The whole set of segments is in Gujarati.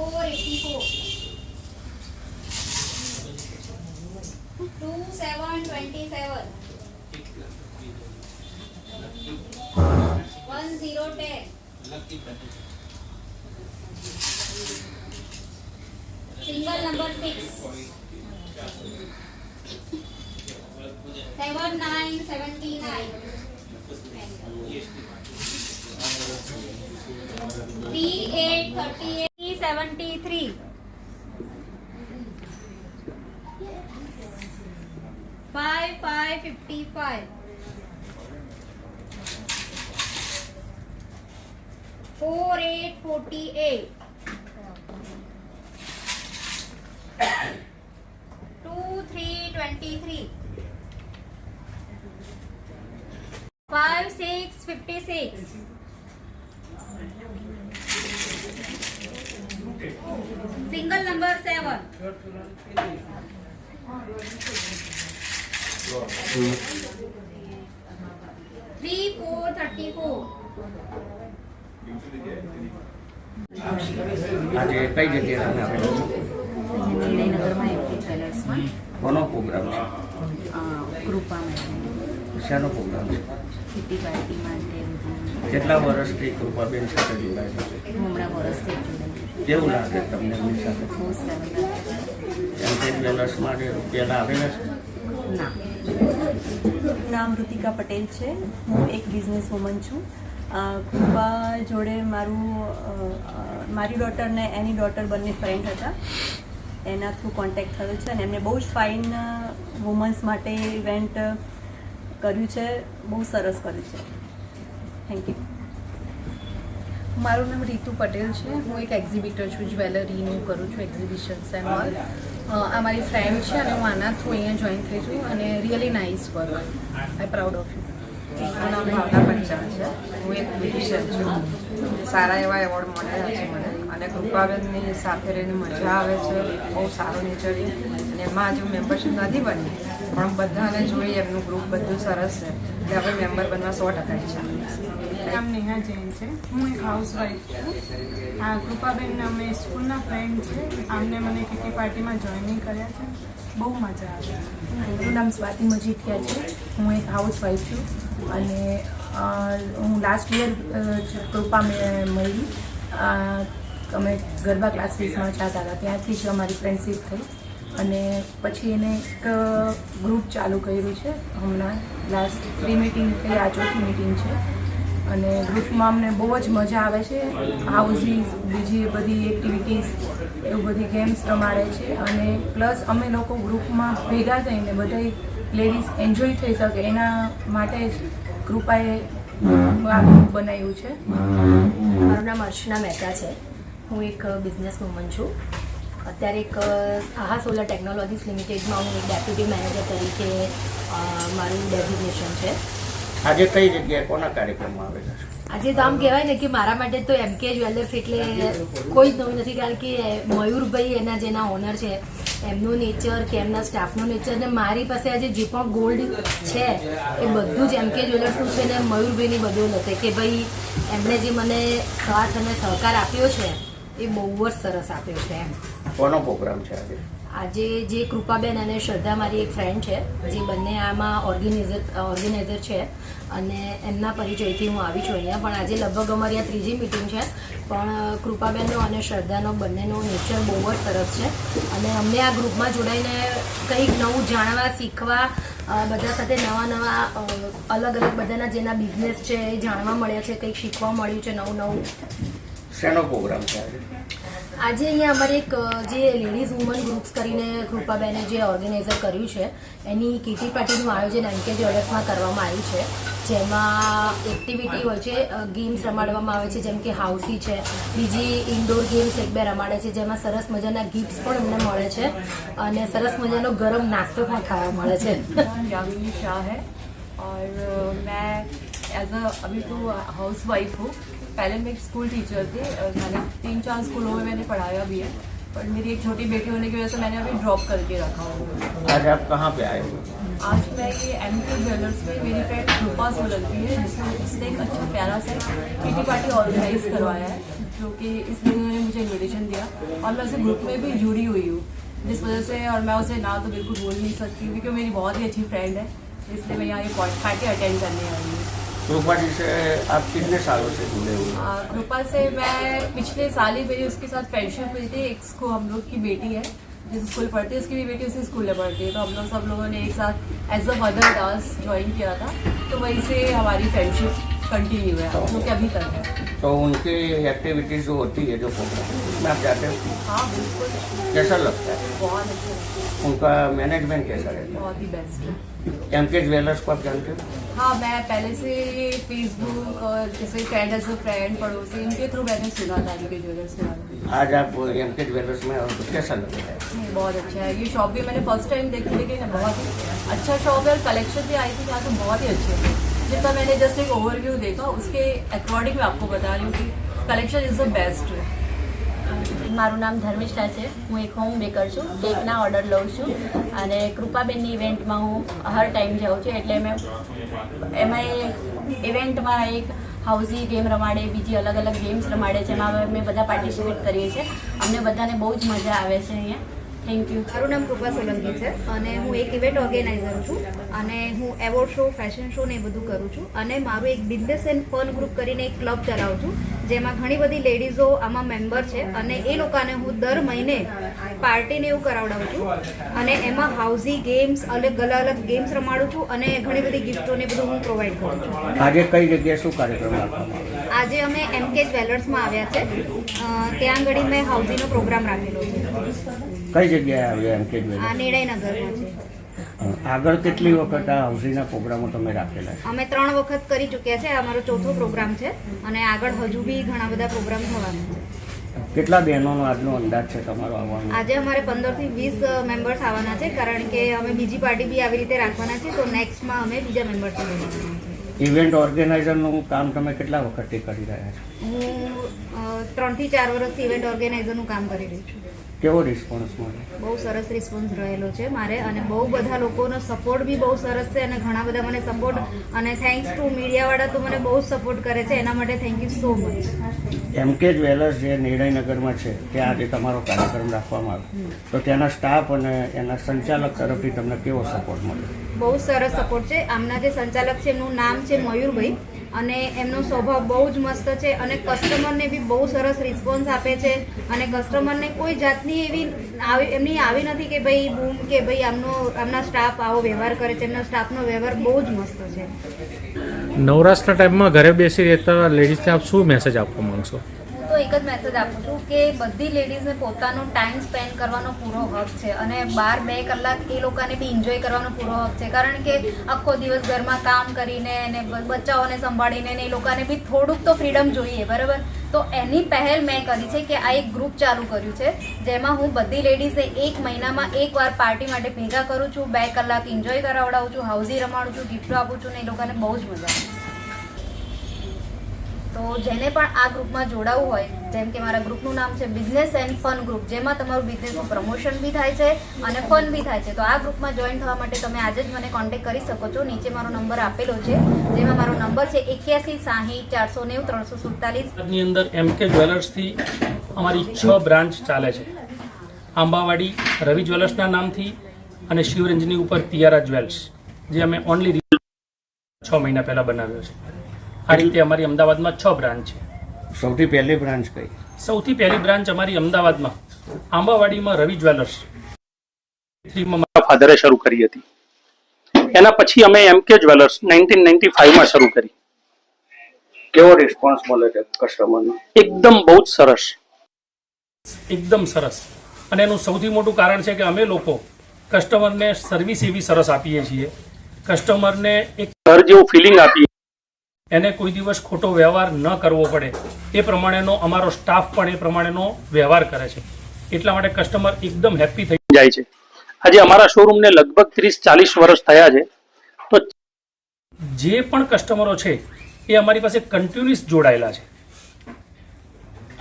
four eighty four. Two seven twenty seven. One zero ten. Single number six. Seven nine seventy 23. Five five fifty five. Four eight forty eight. Two three twenty three. Five six fifty six. Single number seven. Three four thirty four. આજે કઈ જગ્યાએ જ્વેલર્સમાં કોનો પ્રોગ્રામ છે કૃપા મેડમ શાનો પ્રોગ્રામ છે? કેટલા વર્ષથી કૃપાબેન સાથે જોડાયેલા છે. કેવું લાગે તમને એમની સાથે? એમ કે જ્વેલર્સ માટે રૂપિયા આવેલા છે? નામ ઋતિકા પટેલ છે. હું એક બિઝનેસ વુમન છું કૃપા જોડે મારું મારી ડોટર ને એની ડોટર બંને ફ્રેન્ડ હતા. એના થ્રુ કોન્ટેક્ટ થયો છે અને એમને બહુ જ ફાઇન વુમન્સ માટે ઇવેન્ટ કર્યું છે, બહુ સરસ કર્યું છે. થેન્ક યુ મારું નામ રીતુ પટેલ છે. હું એક એક્ઝિબિટર છું જ્વેલરીનું કરું છું એક્ઝિબિશન્સ એન્ડ ઓલ આ મારી ફ્રેન્ડ છે અને હું આના થ્રુ અહીંયા જોઈન થઈ છું અને really nice work I proud of you નામ ભાવના પંચાલ છે. હું એક બ્યુટિશિયન છું. સારા એવા એવોર્ડ મળેલા છે મને. અને કૃપાબેનની સાથે રહીને મજા આવે છે. બહુ સારું નેચર છે. અને એમાં હજુ મેમ્બરશીપ નથી બની પણ બધાને જોઈ એમનું ગ્રુપ બધું સરસ છે. એટલે આપણે મેમ્બર બનવા સો ટકા ઈચ્છા નામ નેહા જૈન છે. હું એક હાઉસવાઈફ છું. આ કૃપાબેન અમે સ્કૂલના ફ્રેન્ડ છે. આમને મને કિટી પાર્ટીમાં જોઈનિંગ કર્યા છે. બહુ મજા આવે મારું નામ સ્વાતિ મજીઠિયા છે. હું એક હાઉસવાઈફ છું. અને હું લાસ્ટ યર કૃપા મેં મળી. અમે ગરબા ક્લાસીસમાં જતા હતા. ત્યાંથી જ અમારી ફ્રેન્ડશીપ થઈ. અને પછી એને એક ગ્રુપ ચાલુ કર્યું છે હમણાં. લાસ્ટ થ્રી મિટિંગ થઈ આ ચોથી મિટિંગ છે. અને ગ્રુપમાં અમને બહુ જ મજા આવે છે. હાઉસીસ બીજી બધી એક્ટિવિટીઝ એવું બધી ગેમ્સ રમાડે છે. અને પ્લસ અમે લોકો ગ્રુપમાં ભેગા થઈને બધા લેડીઝ એન્જોય થઈ શકે એના માટે જ કૃપાએ આ ગ્રુપ બનાવ્યું છે. મારું નામ અર્ચના મહેતા છે. હું એક બિઝનેસ વુમન છું. અત્યારે એક આહા સોલર ટેકનોલોજીસ લિમિટેડમાં હું એક ડેપ્યુટી મેનેજર તરીકે મારું ડેઝિગ્નેશન છે. આજે કઈ જગ્યાએ કોના કાર્યક્રમમાં આવેલા છે? આજે તો આમ કહેવાય ને કે મારા માટે તો એમ કે જ્વેલર્સ એટલે કોઈ જ નવું નથી કારણ કે મયુરભાઈ એના જેના ઓનર છે એમનું નેચર કે એમના સ્ટાફનું નેચર ને મારી પાસે આજે જે પણ ગોલ્ડ છે એ બધું જ એમ કે જ્વેલર્સનું છે ને મયુરભાઈની બધું નથી કે ભાઈ એમણે જે મને સાથ અને સહકાર આપ્યો છે એ બહુ જ સરસ આપ્યો છે એમ. કોનો પ્રોગ્રામ છે આજે? આજે જે કૃપાબેન અને શ્રદ્ધા મારી એક ફ્રેન્ડ છે જે બંને આમાં ઓર્ગેનાઇઝર ઓર્ગેનાઇઝર છે અને એમના પરિચયથી હું આવી છું અહીંયા. પણ આજે લગભગ અમારી આ ત્રીજી મિટિંગ છે પણ કૃપાબેનનો અને શ્રદ્ધાનો બંનેનો નેચર બહુ જ સરસ છે. અને અમને આ ગ્રુપમાં જોડાઈને કંઈક નવું જાણવા શીખવા બધા સાથે નવા નવા અલગ અલગ બધાના જેના બિઝનેસ છે એ જાણવા મળ્યા છે કંઈક શીખવા મળ્યું છે નવું નવું. શેનો પ્રોગ્રામ છે આજે? આજે અહીંયા અમારે એક અ, જે લેડીઝ વુમન ગ્રુપ્સ કરીને કૃપાબેને જે ઓર્ગેનાઇઝર કર્યું છે એની કીટી પાર્ટીનું આયોજન એમ કે જ્વેલર્સમાં કરવામાં આવ્યું છે જેમાં એક્ટિવિટી હોય છે ગેમ્સ રમાડવામાં આવે છે જેમ કે હાઉસી છે બીજી ઇન્ડોર ગેમ્સ એક બે રમાડે છે જેમાં સરસ મજાના ગિફ્ટ્સ પણ અમને મળે છે અને સરસ મજાનો ગરમ નાસ્તો પણ ખાવા મળે છે यामिनी शाह है और अ, मैं एज अ अभी तो हाउस वाइफ हूँ पहले मैं स्कूल टीचर थी मैंने तीन चार स्कूलों में मैंने पढ़ाया भी है पर मेरी एक छोटी बेटी होने की वजह से मैंने अभी ड्रॉप करके रखा हुआ है। आज आप कहाँ पे आए? आज मैं ये एम के ज्वेलर्स में मेरी फ्रेंड रूपा सोलंकी है जिसने उसने एक अच्छा प्यारा सा किटी पार्टी ऑर्गेनाइज करवाया है जो कि इसलिए उन्होंने मुझे इन्विटेशन दिया और मैं उसे ग्रुप में भी जुड़ी हुई हूँ। जिस वजह से और मैं उसे ना तो बिल्कुल बोल नहीं सकती क्योंकि मेरी बहुत ही अच्छी फ्रेंड है इसलिए मैं यहाँ ये पार्टी अटेंड करने आई हूँ। कृपा जी से आप कितने सालों से जुड़े हुए रूपा से मैं पिछले साल ही मेरी उसके साथ फ्रेंडशिप हुई थी। एक को हम लोग की बेटी है जिस स्कूल पढ़ती है, उसकी भी बेटी उसी स्कूल में पढ़ती है। तो हम लोग सब लोगों ने एक साथ as a mother dance join किया था। तो वहीं से हमारी फ्रेंडशिप कंटिन्यू है। लोग के अभी तक है? तो उनकी एक्टिविटीज़ जो होती है जो प्रोग्राम उसमें आप जाते हो? हाँ बिल्कुल। कैसा लगता है? बहुत अच्छा उनका मैनेजमेंट कैसा रहता है? बहुत ही बेस्ट एम के ज्वेलर्स को आप जानते हो? हाँ मैं पहले से फेसबुक और जैसे फ्रेंड एज फ्रेंड पड़ोसी इनके थ्रू मैंने सुना था इनके ज्वेलर्स के बारे में। आज आप एम के ज्वेलर्स में और तो कैसा लगता है? बहुत अच्छा है। ये शॉप भी मैंने फ़र्स्ट टाइम देखी लेकिन बहुत ही अच्छा शॉप है और कलेक्शन भी आई थी यहाँ तो बहुत ही अच्छे थे। जितना मैंने जस्ट एक ओवरव्यू देखा उसके अकॉर्डिंग मैं आपको बता रही हूँ कि कलेक्शन इज़ द बेस्ट મારું નામ ધર્મિષ્ઠા છે હું એક હોમ બેકર છું કેકના ઓર્ડર લઉં છું અને કૃપાબેનની ઇવેન્ટમાં હું હર ટાઈમ જાઉં છું એટલે મેં એમાં એ ઇવેન્ટમાં એક હાઉસી ગેમ રમાડે બીજી અલગ અલગ ગેમ્સ રમાડે છે એમાં અમે બધા પાર્ટિસિપેટ કરીએ છીએ અમને બધાને બહુ જ મજા આવે છે અહીંયા થેન્ક યુ મારું નામ કૃપા સોલંકી છે અને હું એક ઇવેન્ટ ઓર્ગેનાઇઝર છું અને હું એવોર્ડ શો ફેશન શો ને એ બધું કરું છું અને મારું એક બિઝનેસ એન્ડ ફન ગ્રુપ કરીને એક ક્લબ ચલાવું છું જેમાં ઘણી બધી લેડીઝો આમાં મેમ્બર છે અને એ લોકોને હું દર મહિને પાર્ટીને એવું કરાવડાવું છું અને એમાં હાઉસી ગેમ્સ અલગ અલગ અલગ ગેમ્સ રમાડું છું અને ઘણી બધી ગિફ્ટોને બધું હું પ્રોવાઈડ કરું છું. આજે કઈ જગ્યાએ શું કાર્યક્રમ રાખવામાં આજે અમે એમ કે જ્વેલર્સમાં આવ્યા છે. ત્યાં આગળ મેં હાઉસીનો પ્રોગ્રામ રાખેલો છે કઈ જગ્યાએ આવ્યો એમ કે આગળ કેટલી વખત આ હાઉસિંગના પ્રોગ્રામો તમે રાખેલા છે? અમે ત્રણ વખત કરી ચૂક્યા છે. અમારો ચોથો પ્રોગ્રામ છે અને આગળ હજુ બી ઘણા બધા પ્રોગ્રામ થવાના છે. કેટલા બહેનોનો આજનો અંદાજ છે તમારો આવવાનો? આજે અમારે પંદરથી વીસ મેમ્બર્સ આવવાના છે કારણ કે અમે બીજી પાર્ટી બી આવી રીતે રાખવાના છે તો નેક્સ્ટમાં અમે બીજા મેમ્બર્સ ઇવેન્ટ ઓર્ગેનાઇઝરનું કામ તમે કેટલા વખતથી કરી રહ્યા છો? હું ત્રણથી ચાર વર્ષથી ઇવેન્ટ ઓર્ગેનાઇઝરનું કામ કરી રહી છું. કેવો રિસ્પોન્સ મળે બહુ સરસ રિસ્પોન્સ રહેલો છે મારે અને બહુ બધા લોકોનો સપોર્ટ બી બહુ સરસ છે અને ઘણા બધા મને સપોર્ટ અને થેન્ક્સ ટુ મીડિયાવાળા તો મને બહુ સપોર્ટ કરે છે. એના માટે thank you so much M K jewellers જે નિર્ણયનગરમાં છે ત્યાં આજે તમારો કાર્યક્રમ રાખવામાં આવ્યો તો ત્યાંના સ્ટાફ અને એના સંચાલક તરફથી તમને કેવો સપોર્ટ મળ્યો? બહુ સરસ સપોર્ટ છે. આમના જે સંચાલક છે એમનું નામ છે મયુરભાઈ અને એમનો સ્વભાવ બહુ જ મસ્ત છે અને કસ્ટમરને બી બહુ સરસ રિસ્પોન્સ આપે છે અને કસ્ટમરને કોઈ જાતની એવી આવી એમની આવી નથી કે ભાઈ બૂમ કે ભાઈ આમનો આમના સ્ટાફ આવો વ્યવહાર કરે છે. એમના સ્ટાફનો વ્યવહાર બહુ જ મસ્ત છે. નવરાશના ટાઈમમાં ઘરે બેસી રહેતા લેડીઝને આપ શું મેસેજ આપવા માંગશો? એક જ મેસેજ આપું છું કે બધી લેડીઝને પોતાનો ટાઈમ સ્પેન્ડ કરવાનો પૂરો હક છે અને બાર બે કલાક એ લોકોને બી એન્જોય કરવાનો પૂરો હક છે. કારણ કે આખો દિવસ ઘરમાં કામ કરીને અને બચ્ચાઓને સંભાળીને ને એ લોકોને બી થોડુંક તો ફ્રીડમ જોઈએ, બરાબર? તો એની પહેલ મેં કરી છે કે આ એક ગ્રુપ ચાલુ કર્યું છે, જેમાં હું બધી લેડીઝને એક મહિનામાં એકવાર પાર્ટી માટે ભેગા કરું છું, બે કલાક એન્જોય કરાવડાવું છું હાઉસી રમાડું છું ગિફ્ટો આપું છું ને એ લોકોને બહુ જ મજા આવે તો જેને પણ આ ગ્રુપમાં જોડાવવું હોય, જેમ કે મારા ગ્રુપનું નામ છે બિઝનેસ એન્ડ ફન ગ્રુપ જેમાં તમારું બિઝનેસનું પ્રમોશન બી થાય છે અને ફન બી થાય છે. તો આ ગ્રુપમાં જોઈન થવા માટે તમે આજે જ મને કોન્ટેક્ટ કરી શકો છો. નીચે મારો નંબર આપેલો છે, જેમાં મારો નંબર છે એક્યાસી સાહીઠ ચારસો નેવું ત્રણસો સુડતાલીસ. ની અંદર એમ કે જ્વેલર્સથી અમારી છ બ્રાન્ચ ચાલે છે. આંબાવાડી, રવિ જ્વેલર્સના નામથી અને શિવરંજની ઉપર તિયારા જ્વેલ્સ, જે અમે ઓનલી છ મહિના પહેલાં બનાવ્યો છે. આ રીતે અમારી અમદાવાદમાં છ બ્રાન્ચ છે. સૌથી પહેલી બ્રાન્ચ કઈ? સૌથી પહેલી બ્રાન્ચ અમારી અમદાવાદમાં આંબાવાડીમાં રવિ જ્વેલર્સ. થ્રીમાં મારા ફાધરે શરૂ કરી હતી. એના પછી અમે એમ કે જ્વેલર્સ નાઇન્ટીન નાઇન્ટી ફાઈવમાં શરૂ કરી. કેવો રિસ્પોન્સ મળે છે કસ્ટમરનો એકદમ બહુ જ સરસ. એકદમ સરસ. અને એનું સૌથી મોટું કારણ છે કે અમે લોકો કસ્ટમરને સર્વિસ એવી સરસ આપીએ છીએ. કસ્ટમરને એક ઘર જેવું ફિલિંગ આપીએ એને કોઈ દિવસ ખોટો વ્યવહાર ન કરવો પડે. એ પ્રમાણેનો અમારો સ્ટાફ પણ એ પ્રમાણેનો વ્યવહાર કરે છે. એટલા માટે કસ્ટમર એકદમ હેપી થઈ જાય છે. આજે અમારા શોરૂમને લગભગ ત્રીસ ચાલીસ વર્ષ થયા છે. તો જે પણ કસ્ટમરો છે એ અમારી પાસે કન્ટિન્યુઅસ જોડાયેલા છે.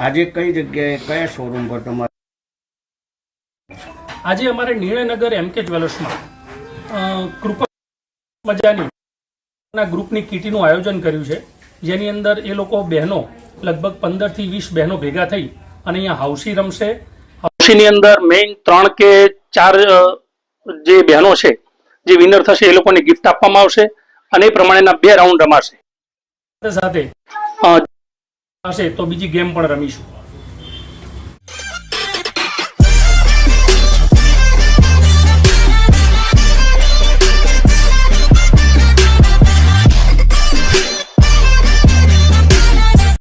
આજે કઈ જગ્યાએ કયા શોરૂમ પર તમારે? આજે અમારે નિર્ણયનગર એમ કે જ્વેલર્સમાં કૃપા મજાની ના ગ્રુપની કીટીનું આયોજન કર્યું છે જેની અંદર એ લોકો બહેનો લગભગ પંદરથી વીસ બહેનો ભેગા થઈ અને અહીંયા હાઉસી રમશે. હાઉસીની અંદર મેઇન ત્રણ કે ચાર જે બહેનો છે જે વિનર થશે એ લોકોને ગિફ્ટ આપવામાં આવશે અને એ પ્રમાણેના બે રાઉન્ડ રમાશે. સાથે સાથે હશે તો બીજી ગેમ પણ રમીશું.